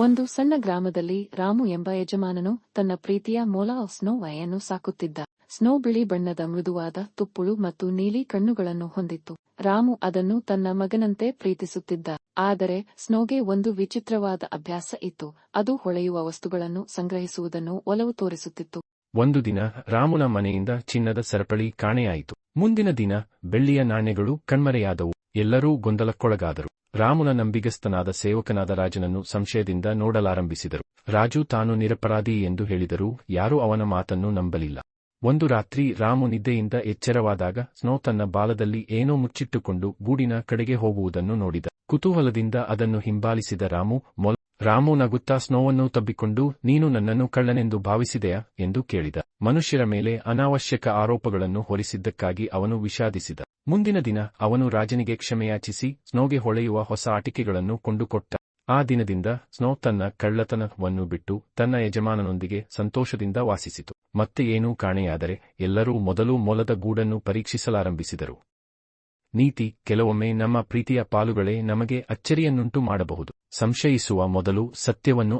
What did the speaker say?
ಒಂದು ಸಣ್ಣ ಗ್ರಾಮದಲ್ಲಿ ರಾಮು ಎಂಬ ಯಜಮಾನನು ತನ್ನ ಪ್ರೀತಿಯ ಮೊಲಾ ಸ್ನೋ ವೈಯನ್ನು ಸಾಕುತ್ತಿದ್ದ. ಸ್ನೋ ಬಿಳಿ ಬಣ್ಣದ ಮೃದುವಾದ ತುಪ್ಪುಳು ಮತ್ತು ನೀಲಿ ಕಣ್ಣುಗಳನ್ನು ಹೊಂದಿತ್ತು. ರಾಮು ಅದನ್ನು ತನ್ನ ಮಗನಂತೆ ಪ್ರೀತಿಸುತ್ತಿದ್ದ. ಆದರೆ ಸ್ನೋಗೆ ಒಂದು ವಿಚಿತ್ರವಾದ ಅಭ್ಯಾಸ ಇತ್ತು. ಅದು ಹೊಳೆಯುವ ವಸ್ತುಗಳನ್ನು ಸಂಗ್ರಹಿಸುವುದನ್ನು ಒಲವು ತೋರಿಸುತ್ತಿತ್ತು. ಒಂದು ದಿನ ರಾಮುನ ಮನೆಯಿಂದ ಚಿನ್ನದ ಸರಪಳಿ ಕಾಣೆಯಾಯಿತು. ಮುಂದಿನ ದಿನ ಬೆಳ್ಳಿಯ ನಾಣ್ಯಗಳು ಕಣ್ಮರೆಯಾದವು. ಎಲ್ಲರೂ ಗೊಂದಲಕ್ಕೊಳಗಾದರು. ರಾಮುನ ನಂಬಿಗಸ್ತನಾದ ಸೇವಕನಾದ ರಾಜನನ್ನು ಸಂಶಯದಿಂದ ನೋಡಲಾರಂಭಿಸಿದರು. ರಾಜು, ತಾನು ನಿರಪರಾಧಿ ಎಂದು ಹೇಳಿದರೂ ಯಾರೂ ಅವನ ಮಾತನ್ನು ನಂಬಲಿಲ್ಲ. ಒಂದು ರಾತ್ರಿ ರಾಮು ನಿದ್ದೆಯಿಂದ ಎಚ್ಚರವಾದಾಗ ಸ್ನೋ ತನ್ನ ಬಾಲದಲ್ಲಿ ಏನೋ ಮುಚ್ಚಿಟ್ಟುಕೊಂಡು ಗೂಡಿನ ಕಡೆಗೆ ಹೋಗುವುದನ್ನು ನೋಡಿದ. ಕುತೂಹಲದಿಂದ ಅದನ್ನು ಹಿಂಬಾಲಿಸಿದ ರಾಮು, ಮೊಲ, ರಾಮು ನಗುತ್ತಾ ಸ್ನೋವನ್ನು ತಬ್ಬಿಕೊಂಡು, ನೀನು ನನ್ನನ್ನು ಕಳ್ಳನೆಂದು ಭಾವಿಸಿದೆಯಾ ಎಂದು ಕೇಳಿದ. ಮನುಷ್ಯರ ಮೇಲೆ ಅನಾವಶ್ಯಕ ಆರೋಪಗಳನ್ನು ಹೊರಿಸಿದ್ದಕ್ಕಾಗಿ ಅವನು ವಿಷಾದಿಸಿದ. ಮುಂದಿನ ದಿನ ಅವನು ರಾಜನಿಗೆ ಕ್ಷಮೆಯಾಚಿಸಿ ಸ್ನೋಗೆ ಹೊಳೆಯುವ ಹೊಸ ಆಟಿಕೆಗಳನ್ನು ಕೊಂಡುಕೊಟ್ಟ. ಆ ದಿನದಿಂದ ಸ್ನೋ ತನ್ನ ಕಳ್ಳತನವನ್ನು ಬಿಟ್ಟು ತನ್ನ ಯಜಮಾನನೊಂದಿಗೆ ಸಂತೋಷದಿಂದ ವಾಸಿಸಿತು. ಮತ್ತೆ ಏನೂ ಕಾಣೆಯಾದರೆ ಎಲ್ಲರೂ ಮೊದಲು ಮೊಲದ ಗೂಡನ್ನು ಪರೀಕ್ಷಿಸಲಾರಂಭಿಸಿದರು. ನೀತಿ, ಕೆಲವೊಮ್ಮೆ ನಮ್ಮ ಪ್ರೀತಿಯ ಪಾಲುಗಳೇ ನಮಗೆ ಅಚ್ಚರಿಯನ್ನುಂಟು ಮಾಡಬಹುದು. ಸಂಶಯಿಸುವ ಮೊದಲು ಸತ್ಯವನ್ನು